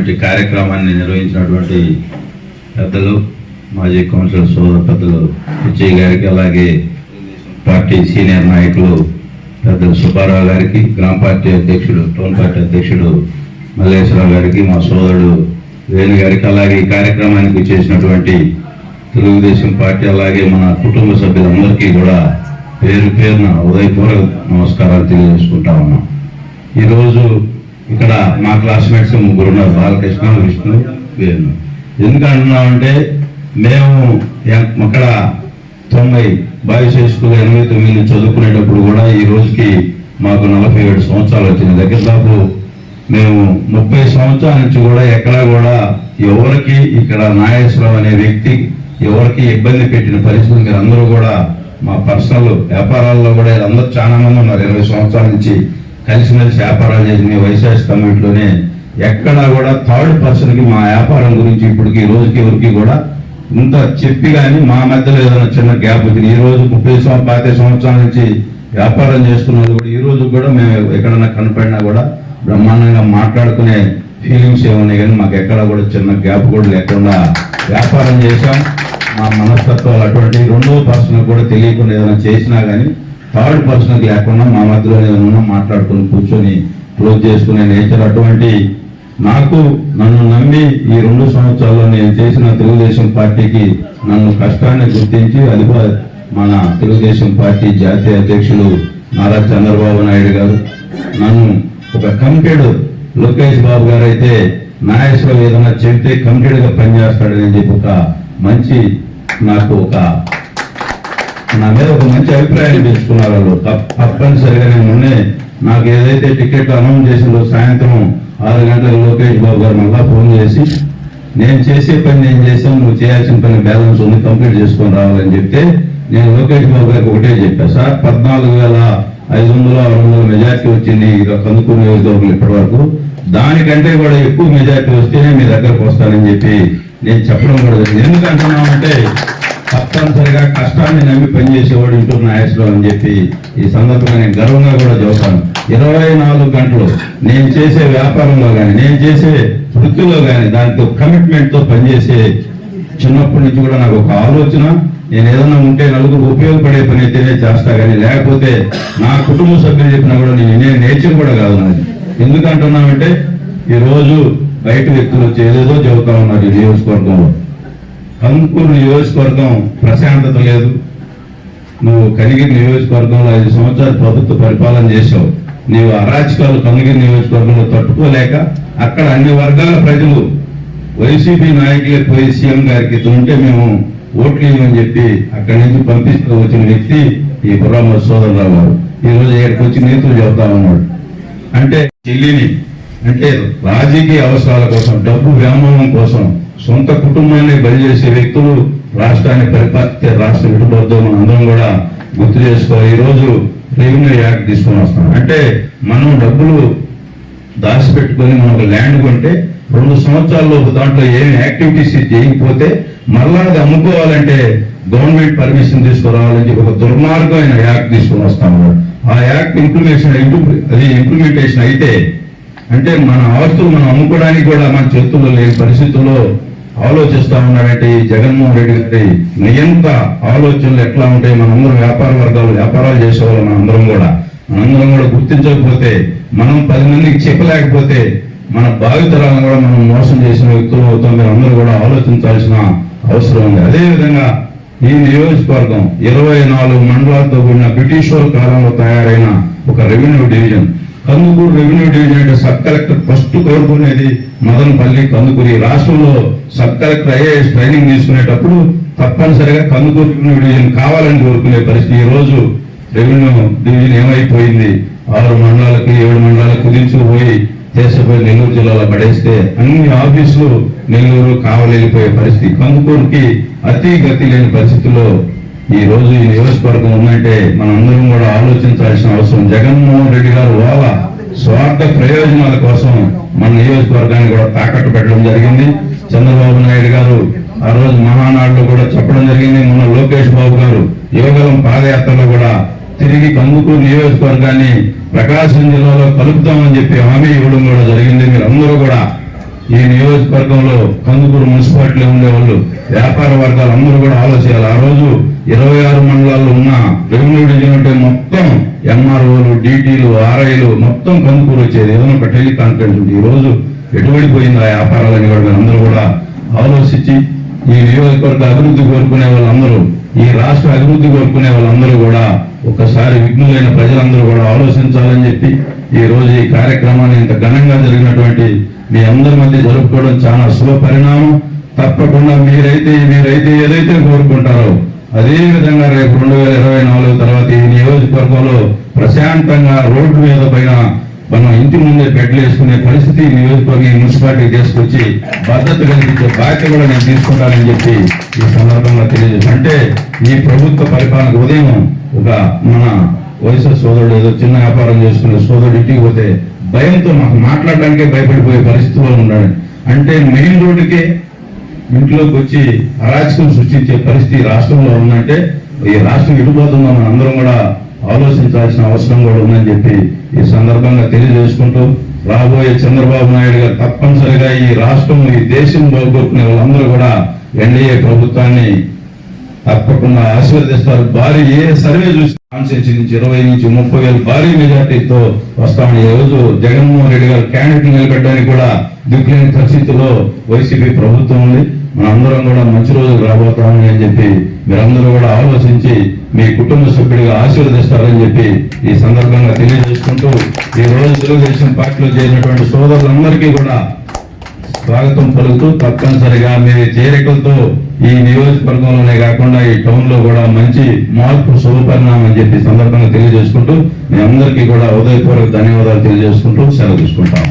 అద్భుతమైనటువంటి కార్యక్రమాన్ని నిర్వహించినటువంటి పెద్దలు మాజీ కౌన్సిలర్ సోదర పెద్దలు విజయ్ గారికి అలాగే పార్టీ సీనియర్ నాయకులు పెద్దలు సుబ్బారావు గారికి గ్రామ పార్టీ అధ్యక్షుడు టౌన్ పార్టీ అధ్యక్షుడు మల్లేశ్వరరావు గారికి మా సోదరుడు వేణు గారికి అలాగే ఈ కార్యక్రమానికి చేసినటువంటి తెలుగుదేశం పార్టీ అలాగే మన కుటుంబ సభ్యులందరికీ కూడా పేరు పేరున ఉదయపూర్వక నమస్కారాలు తెలియజేసుకుంటా ఉన్నాం. ఈరోజు ఇక్కడ మా క్లాస్మేట్స్ ముగ్గురు ఉన్నారు బాలకృష్ణ విష్ణు వేణు ఎందుకు అంటున్నామంటే మేము ఎం- అక్కడ తొంభై బాయ్స్ హై స్కూల్ ఎనభై తొమ్మిది చదువుకునేటప్పుడు కూడా ఈ రోజుకి మాకు నలభై ఏడు సంవత్సరాలు వచ్చింది. దగ్గర దాపు మేము ముప్పై సంవత్సరాల నుంచి కూడా ఎక్కడా కూడా ఎవరికి ఇక్కడ నాగేశ్వరరావు అనే వ్యక్తి ఎవరికి ఇబ్బంది పెట్టిన పరిస్థితి మీరు అందరూ కూడా మా పర్సనల్ వ్యాపారాల్లో కూడా అందరూ చాలా మంది ఉన్నారు. ఇరవై సంవత్సరాల నుంచి కలిసిమెలిసి వ్యాపారాలు చేసి మీ వైశాఖ కమిటీలోనే ఎక్కడా కూడా థర్డ్ పర్సన్కి మా వ్యాపారం గురించి ఇప్పటికి ఈ రోజుకి ఎవరికి కూడా ఇంత చెప్పి కానీ మా మధ్యలో ఏదైనా చిన్న గ్యాప్ వచ్చింది. ఈ రోజు ముప్పై సంవత్సరం సంవత్సరాల నుంచి వ్యాపారం చేస్తున్నది కూడా ఈ రోజు కూడా మేము ఎక్కడన్నా కనపడినా కూడా బ్రహ్మాండంగా మాట్లాడుకునే ఫీలింగ్స్ ఏమున్నాయి కానీ మాకు ఎక్కడ కూడా చిన్న గ్యాప్ కూడా లేకుండా వ్యాపారం చేశాం. మా మనస్తత్వాలు అటువంటి రెండో పర్సన్ కూడా తెలియకుండా ఏదైనా చేసినా కానీ థర్డ్ పర్సన్ లేకుండా మా మధ్యలోనే ఏదైనా ఉన్నా మాట్లాడుకుని కూర్చొని క్లోజ్ చేసుకునే నేచర్ అటువంటి నాకు నన్ను నమ్మి ఈ రెండు సంవత్సరాల్లో నేను చేసిన తెలుగుదేశం పార్టీకి నన్ను కష్టాన్ని గుర్తించి అది మన తెలుగుదేశం పార్టీ జాతీయ అధ్యక్షులు నారా చంద్రబాబు నాయుడు గారు. నన్ను ఒక కమిటెడ్ లోకేష్ బాబు గారు అయితే నాగేశ్వరం ఏదైనా చెప్తే కమిటెడ్ పనిచేస్తాడని చెప్పి ఒక మంచి నాకు ఒక నా మీద ఒక మంచి అభిప్రాయం తీసుకున్నారు వాళ్ళు. తప్ప- తప్పనిసరిగా నేను మొన్నే నాకు ఏదైతే టికెట్ అనౌన్స్ చేసిందో సాయంత్రం ఆరు గంటల లోకేష్ బాబు గారు మళ్ళా ఫోన్ చేసి నేను చేసే పని నేను చేసాను నువ్వు చేయాల్సిన పని బ్యాలెన్స్ ఉంది కంప్లీట్ చేసుకొని రావాలని చెప్తే నేను లోకేష్ బాబు గారికి ఒకటే చెప్పాను సార్ పద్నాలుగు వేల ఐదు వందల ఆరు వందల మెజార్టీ వచ్చింది ఇక కందుకూరు నియోజకవర్గం ఇప్పటి వరకు దానికంటే కూడా ఎక్కువ మెజార్టీ వస్తేనే మీ దగ్గరకు వస్తానని చెప్పి నేను చెప్పడం కూడా జరిగింది. తప్పనిసరిగా కష్టాన్ని నమ్మి పనిచేసేవాడు ఇంటూరు నాగేశ్వరరావు అని చెప్పి ఈ సందర్భంగా నేను గర్వంగా కూడా చెబుతాను. ఇరవై నాలుగు గంటలు నేను చేసే వ్యాపారంలో కానీ నేను చేసే వృత్తిలో కానీ దాంతో కమిట్మెంట్తో పనిచేసే చిన్నప్పటి నుంచి కూడా నాకు ఒక ఆలోచన నేను ఏదైనా ఉంటే నలుగురు ఉపయోగపడే పని అయితేనే చేస్తా కానీ లేకపోతే నా కుటుంబ సభ్యులు చెప్పినా కూడా నేను నేను నేర్చుకు కూడా కాదు నాది. ఎందుకంటున్నామంటే ఈరోజు బయట వ్యక్తులు వచ్చి ఏదేదో చెబుతా ఉన్నారు ఈ నియోజకవర్గంలో. కంకూరు నియోజకవర్గం ప్రశాంతత లేదు. నువ్వు కనిగిరి నియోజకవర్గంలో ఐదు సంవత్సరాలు ప్రభుత్వ పరిపాలన చేశావు. నీవు అరాచకాలు కనిగిరి నియోజకవర్గంలో తట్టుకోలేక అక్కడ అన్ని వర్గాల ప్రజలు వైసీపీ నాయకులే పోయి సీఎం గారికి ఉంటే మేము ఓట్లు ఇవ్వమని చెప్పి అక్కడి నుంచి పంపిస్తూ వచ్చిన వ్యక్తి ఈ బుర్రామ సోదరరావు గారు. ఈ రోజు ఇక్కడికి వచ్చి నీతులు చెబుతా ఉన్నాడు. అంటే చెల్లిని అంటే రాజకీయ అవసరాల కోసం డబ్బు వ్యామోహం కోసం సొంత కుటుంబాన్ని బలి చేసే వ్యక్తులు రాష్ట్రాన్ని పరిపాలిస్తే రాష్ట్ర విడిపోద్దు మనం అందరం కూడా గుర్తు చేసుకోవాలి. ఈరోజు రెవెన్యూ యాక్ట్ తీసుకొని వస్తాం. అంటే మనం డబ్బులు దాచిపెట్టుకొని మనం ఒక ల్యాండ్ కొంటే రెండు సంవత్సరాల్లో దాంట్లో ఏమి యాక్టివిటీస్ చేయకపోతే మళ్ళా అది అమ్ముకోవాలంటే గవర్నమెంట్ పర్మిషన్ తీసుకురావాలని చెప్పి ఒక దుర్మార్గమైన యాక్ట్ తీసుకొని వస్తాము ఆ యాక్ట్ ఇంప్లిమేషన్ అది ఇంప్లిమెంటేషన్ అయితే అంటే మన ఆస్తులు మనం అమ్ముకోవడానికి కూడా మన చేతుల్లో లేని పరిస్థితుల్లో ఆలోచిస్తా ఉన్నారంటే ఈ జగన్మోహన్ రెడ్డి గారి నియంత ఆలోచనలు ఎట్లా ఉంటాయి? మనందరం వ్యాపార వర్గాలు వ్యాపారాలు చేసేవాళ్ళు మనందరం కూడా. మనందరం కూడా గుర్తించకపోతే మనం పది మందికి చెప్పలేకపోతే మన భావితరాలను కూడా మనం మోసం చేసిన వ్యక్తులు అవుతాం మీరు అందరూ కూడా ఆలోచించాల్సిన అవసరం ఉంది. అదే విధంగా ఈ నియోజకవర్గం ఇరవై నాలుగు మండలాలతో కూడిన బ్రిటిష్ కాలంలో తయారైన ఒక revenue division. Kandukur revenue division అంటే సబ్ కలెక్టర్ ఫస్ట్ కోరుకునేది మదనపల్లి కందుకూరు. రాష్ట్రంలో సబ్ కలెక్టర్ ఐఏఎస్ ట్రైనింగ్ తీసుకునేటప్పుడు తప్పనిసరిగా కందుకూరు రెవెన్యూ డివిజన్ కావాలని కోరుకునే పరిస్థితి ఈ రోజు రెవెన్యూ డివిజన్ ఏమైపోయింది? ఆరు మండలాలకి ఏడు మండలాలకు కుదించుకుపోయి దేశపై నెల్లూరు జిల్లాలో పడేస్తే అన్ని ఆఫీసులు నెల్లూరు కావలేకపోయే పరిస్థితి. కందుకూరుకి అతి గతి లేని పరిస్థితుల్లో ఈ రోజు ఈ నియోజకవర్గం ఉందంటే మనందరం కూడా ఆలోచించాల్సిన అవసరం. జగన్మోహన్ రెడ్డి గారు వాళ్ళ స్వార్థ ప్రయోజనాల కోసం మన నియోజకవర్గాన్ని కూడా తాకట్టు పెట్టడం జరిగింది. చంద్రబాబు నాయుడు గారు ఆ రోజు మహానాడులో కూడా చెప్పడం జరిగింది. మొన్న లోకేష్ బాబు గారు యువగలం పాదయాత్రలో కూడా తిరిగి కందుకూరు నియోజకవర్గాన్ని ప్రకాశం జిల్లాలో కలుపుతామని చెప్పి హామీ ఇవ్వడం కూడా జరిగింది. మీరు అందరూ కూడా ఈ నియోజకవర్గంలో కందుకూరు మున్సిపాలిటీలో ఉండేవాళ్ళు వ్యాపార వర్గాలు అందరూ కూడా ఆలోచించాలి. ఆ రోజు ఇరవై ఆరు మండలాల్లో ఉన్న రెవెన్యూ డివిజన్ అంటే మొత్తం ఎంఆర్ఓలు డీటీలు ఆర్ఐలు మొత్తం కందుకూరు వచ్చేది. ఏదైనా ఒక టెలికాన్ఫరెన్స్ ఉంది ఈ రోజు ఎటువంటి పోయింది ఆ వ్యాపారాలని కూడా మీరందరూ కూడా ఆలోచించి ఈ నియోజకవర్గ అభివృద్ధి కోరుకునే వాళ్ళందరూ ఈ రాష్ట్ర అభివృద్ధి కోరుకునే వాళ్ళందరూ కూడా ఒక్కసారి విఘ్నులైన ప్రజలందరూ కూడా ఆలోచించాలని చెప్పి ఈ రోజు ఈ కార్యక్రమాన్ని ఇంత ఘనంగా జరిగినటువంటి మీ అందరి మధ్య జరుపుకోవడం చాలా శుభ పరిణామం. తప్పకుండా మీరైతే మీరైతే ఏదైతే కోరుకుంటారో అదే విధంగా రేపు రెండు వేల ఇరవై నాలుగు తర్వాత ఈ నియోజకవర్గంలో ప్రశాంతంగా రోడ్డు మీద పైన మనం ఇంటి ముందే బెడ్లు వేసుకునే పరిస్థితి నియోజకవర్గం మున్సిపాలిటీ తీసుకొచ్చి భద్రత కలిగించే బాధ్యత కూడా నేను తీసుకుంటానని చెప్పి ఈ సందర్భంగా తెలియజేసి అంటే ఈ ప్రభుత్వ పరిపాలన ఉదయం ఒక మన వయసు సోదరుడు ఏదో చిన్న వ్యాపారం చేసుకునే సోదరుడు ఇంటికి పోతే భయంతో మాకు మాట్లాడడానికే భయపడిపోయే పరిస్థితిలో ఉన్నాడు. అంటే మెయిన్ రోడ్డుకే ఇంట్లోకి వచ్చి అరాచకం సృష్టించే పరిస్థితి రాష్ట్రంలో ఉందంటే ఈ రాష్ట్రం విడిపోతుందో మనం అందరం కూడా ఆలోచించాల్సిన అవసరం కూడా ఉందని చెప్పి ఈ సందర్భంగా తెలియజేసుకుంటూ రాబోయే చంద్రబాబు నాయుడు గారు తప్పనిసరిగా ఈ రాష్ట్రం ఈ దేశం బాగుపడుతున్న వాళ్ళందరూ కూడా ఎన్డీఏ ప్రభుత్వాన్ని తప్పకుండా ఆశీర్వదిస్తారు. భారీ ఏ సర్వే చూసి కాన్స్టిట్యూన్సీ నుంచి ఇరవై నుంచి ముప్పై వేలు భారీ మెజార్టీతో వస్తామని ఈ రోజు జగన్మోహన్ రెడ్డి గారు క్యాండిడేట్ నిలబెట్టడానికి కూడా దిక్కులేని పరిస్థితిలో వైసీపీ ప్రభుత్వం ఉంది. మనందరం కూడా మంచి రోజులు రాబోతామని అని చెప్పి మీరందరూ కూడా ఆలోచించి మీ కుటుంబ సభ్యుడిగా ఆశీర్వదిస్తారని చెప్పి ఈ సందర్భంగా తెలియజేసుకుంటూ ఈ రోజు తెలుగుదేశం పార్టీలో చేరినటువంటి సోదరులందరికీ కూడా స్వాగతం పలుకుతూ తప్పనిసరిగా మీ చేరికలతో ఈ నియోజకవర్గంలోనే కాకుండా ఈ టౌన్లో కూడా మంచి మార్పు శుభపరిణామం అని చెప్పి సందర్భంగా తెలియజేసుకుంటూ మీ అందరికీ కూడా ఉదయపూర్వక ధన్యవాదాలు తెలియజేసుకుంటూ సెలవు తీసుకుంటాం.